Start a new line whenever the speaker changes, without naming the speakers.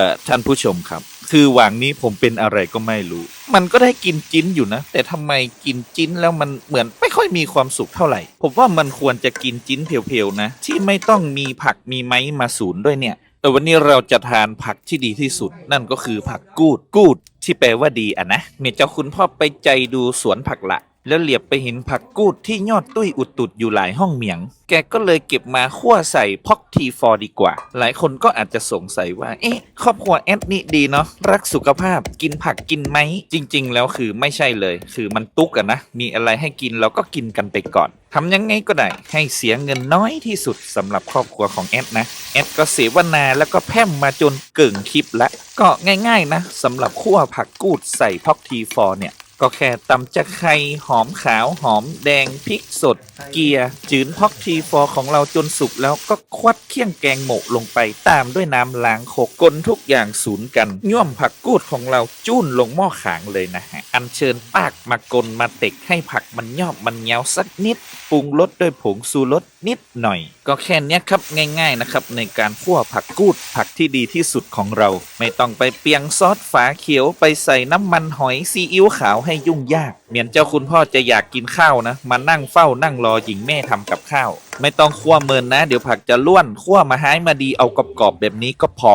อท่านผู้ชมครับ คือหวางนี้ผมเป็นอะไรก็ไม่รู้ มันก็ได้กินจิ้นอยู่นะ แต่ทำไมกินจิ้นแล้วมันเหมือนไม่ค่อยมีความสุขเท่าไหร่ ผมว่ามันควรจะกินจิ้นเพียวๆนะ ที่ไม่ต้องมีผักมีไม้มาสูนด้วยเนี่ย แต่วันนี้เราจะทานผักที่ดีที่สุด นั่นก็คือผักกูดกูด ที่แปลว่าดีอะนะเมียเจ้าคุณพ่อไปใจดูสวนผักละ แล้วเหลียบไปเห็นผักกูดที่ยอดตุ้ยอุดตุดอยู่หลายห้องเหมียง แกก็เลยเก็บมาคั่วใส่พ็อกทีฟอร์ดีกว่า หลายคนก็อาจจะสงสัยว่า เอ๊ะ ครอบครัวแอดนี่ดีเนาะ รักสุขภาพ กินผักกินไหม จริง ๆ แล้วคือไม่ใช่เลย คือมันตุกอะนะ มีอะไรให้กินเราก็กินกันไปก่อน ทำยังไงก็ได้ ให้เสียเงินน้อยที่สุดสำหรับครอบครัวของแอดนะ แอดก็เสวนาแล้วก็แพร่มมาจนเกิงคลิปละ ก็ง่าย ๆนะสำหรับคั่วผักกูดใส่พ็อกทีฟอร์เนี่ย ก็แค่ตำจะไครหอมขาวหอมแดงพริกสด เกียร์จืนพอกทีฟอของเราจนสุกแล้วก็ควัดเคี่ยงแกงหมกลงไป ตามด้วยน้ำล้างโคกกลทุกอย่างสูนกันย่วมผักกูดของเราจุ้นลงหม้อขางเลยนะฮะ อันเชิญปากมากลมาเต็กให้ผักมันยอบมันเงาสักนิด ปรุงรสด้วยผงซูรสนิดหน่อย ก็แค่เนี้ยครับง่ายๆนะครับในการคั่วผักกูดผักที่ดีที่สุดของเรา ไม่ต้องไปเปียงซอสฝาเขียวไปใส่น้ำมันหอยซีอิ๊วขาวให้ยุ่งยาก เหมียนเจ้าคุณพ่อจะอยากกินข้าวนะ มานั่งเฝ้านั่งรอหญิงแม่ทำกับข้าว ไม่ต้องคั่วเมินนะ เดี๋ยวผักจะล้วนคั่วมาให้มาดีเอากรอบๆแบบนี้ก็พอ